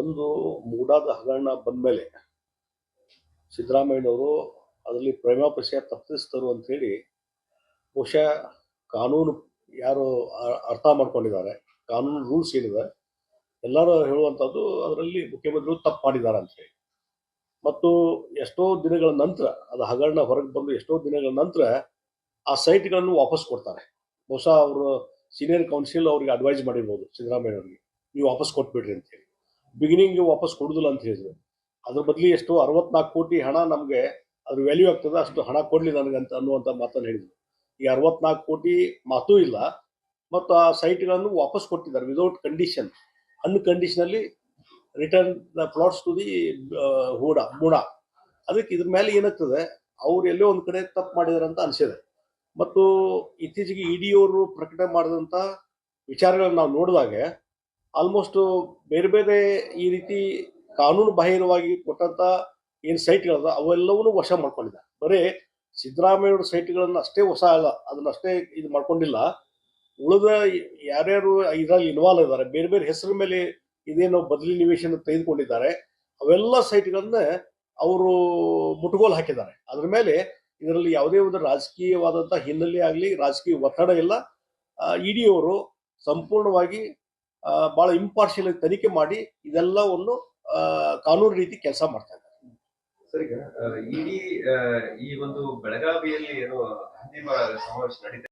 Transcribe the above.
ಒಂದು ಮೂಡಾದ ಹಗರಣ ಬಂದ್ಮೇಲೆ ಸಿದ್ದರಾಮಯ್ಯನವರು ಅದರಲ್ಲಿ ಪ್ರೇಮಾಪಸ್ಯ ತಪ್ಪಿಸ್ತರು ಅಂಥೇಳಿ ಬಹುಶಃ ಕಾನೂನು ಯಾರು ಅರ್ಥ ಮಾಡ್ಕೊಂಡಿದ್ದಾರೆ, ಕಾನೂನು ರೂಲ್ಸ್ ಏನಿದೆ, ಎಲ್ಲರೂ ಹೇಳುವಂಥದ್ದು ಅದರಲ್ಲಿ ಮುಖ್ಯಮಂತ್ರಿಗಳು ತಪ್ಪು ಮಾಡಿದ್ದಾರೆ ಅಂತೇಳಿ ಮತ್ತು ಎಷ್ಟೋ ದಿನಗಳ ನಂತರ, ಅದು ಹಗರಣ ಹೊರಗೆ ಬಂದು ಎಷ್ಟೋ ದಿನಗಳ ನಂತರ ಆ ಸೈಟ್ಗಳನ್ನು ವಾಪಸ್ ಕೊಡ್ತಾರೆ. ಬಹುಶಃ ಅವರು ಸೀನಿಯರ್ ಕೌನ್ಸಿಲ್ ಅವ್ರಿಗೆ ಅಡ್ವೈಸ್ ಮಾಡಿರ್ಬೋದು ಸಿದ್ದರಾಮಯ್ಯ ಅವರಿಗೆ ನೀವು ವಾಪಸ್ ಕೊಟ್ಬಿಡ್ರಿ ಅಂತೇಳಿ ಬಿಗಿನಿಂಗ್ ವಾಪಸ್ ಕೊಡುದಿಲ್ಲ ಅಂತ ಹೇಳಿದ್ರು. ಅದ್ರ ಬದಲಿ ಎಷ್ಟು ಅರವತ್ನಾಲ್ಕು ಕೋಟಿ ಹಣ ನಮಗೆ ಅದ್ರ ವ್ಯಾಲ್ಯೂ ಆಗ್ತದೆ, ಅಷ್ಟು ಹಣ ಕೊಡಲಿ ನನಗೆ ಅಂತ ಅನ್ನುವಂಥ ಮಾತನ್ನು ಹೇಳಿದ್ರು. ಈ ಅರವತ್ನಾಲ್ಕು ಕೋಟಿ ಮಾತೂ ಇಲ್ಲ, ಮತ್ತು ಆ ಸೈಟ್ಗಳನ್ನು ವಾಪಸ್ ಕೊಟ್ಟಿದ್ದಾರೆ without condition unconditionally return the plots to the ಹೂಡ ಮೂಡ ಅದಕ್ಕೆ ಇದ್ರ ಮೇಲೆ ಏನಾಗ್ತದೆ, ಅವ್ರು ಎಲ್ಲೋ ಒಂದು ಕಡೆ ತಪ್ಪು ಮಾಡಿದಾರೆ ಅಂತ ಅನಿಸಿದೆ. ಮತ್ತು ಇತ್ತೀಚೆಗೆ ಇ ಡಿ ಅವರು ಪ್ರಕಟಣೆ ಮಾಡಿದಂಥ ವಿಚಾರಗಳನ್ನ ನಾವು ನೋಡಿದಾಗ ಆಲ್ಮೋಸ್ಟ್ ಬೇರೆ ಬೇರೆ ಈ ರೀತಿ ಕಾನೂನು ಬಾಹಿರವಾಗಿ ಕೊಟ್ಟಂತ ಏನು ಸೈಟ್ಗಳದ ಅವೆಲ್ಲವನ್ನೂ ವಶ ಮಾಡ್ಕೊಂಡಿದ್ದಾರೆ ಬರೀ ಸಿದ್ದರಾಮಯ್ಯ ಸೈಟ್ಗಳನ್ನು ಅಷ್ಟೇ ವಶ ಅಲ್ಲ, ಅದನ್ನ ಅಷ್ಟೇ ಇದು ಮಾಡ್ಕೊಂಡಿಲ್ಲ. ಉಳಿದ ಯಾರ್ಯಾರು ಇದರಲ್ಲಿ ಇನ್ವಾಲ್ವ್ ಇದ್ದಾರೆ, ಬೇರೆ ಬೇರೆ ಹೆಸರ ಮೇಲೆ ಇದೇನೋ ಬದಲಿ ನಿವೇಶನ ತೆಗೆದುಕೊಂಡಿದ್ದಾರೆ, ಅವೆಲ್ಲ ಸೈಟ್ಗಳನ್ನ ಅವರು ಮುಟುಗೋಲು ಹಾಕಿದ್ದಾರೆ. ಅದ್ರ ಮೇಲೆ ಇದರಲ್ಲಿ ಯಾವುದೇ ಒಂದು ರಾಜಕೀಯವಾದಂತಹ ಹಿನ್ನೆಲೆ ಆಗಲಿ, ರಾಜಕೀಯ ಒತ್ತಡ ಇಲ್ಲ. ಇಡಿ ಅವರು ಸಂಪೂರ್ಣವಾಗಿ ಬಹಳ ಇಂಪಾರ್ಷಿಯಲ್ ತನಿಖೆ ಮಾಡಿ ಇದೆಲ್ಲವನ್ನು ಕಾನೂನು ರೀತಿ ಕೆಲಸ ಮಾಡ್ತಾ ಇದ್ದಾರೆ. ಸರಿ ಇಡೀ ಈ ಒಂದು ಬೆಳಗಾವಿಯಲ್ಲಿ ಏನು ಸಮಾವೇಶ ನಡೀತಾ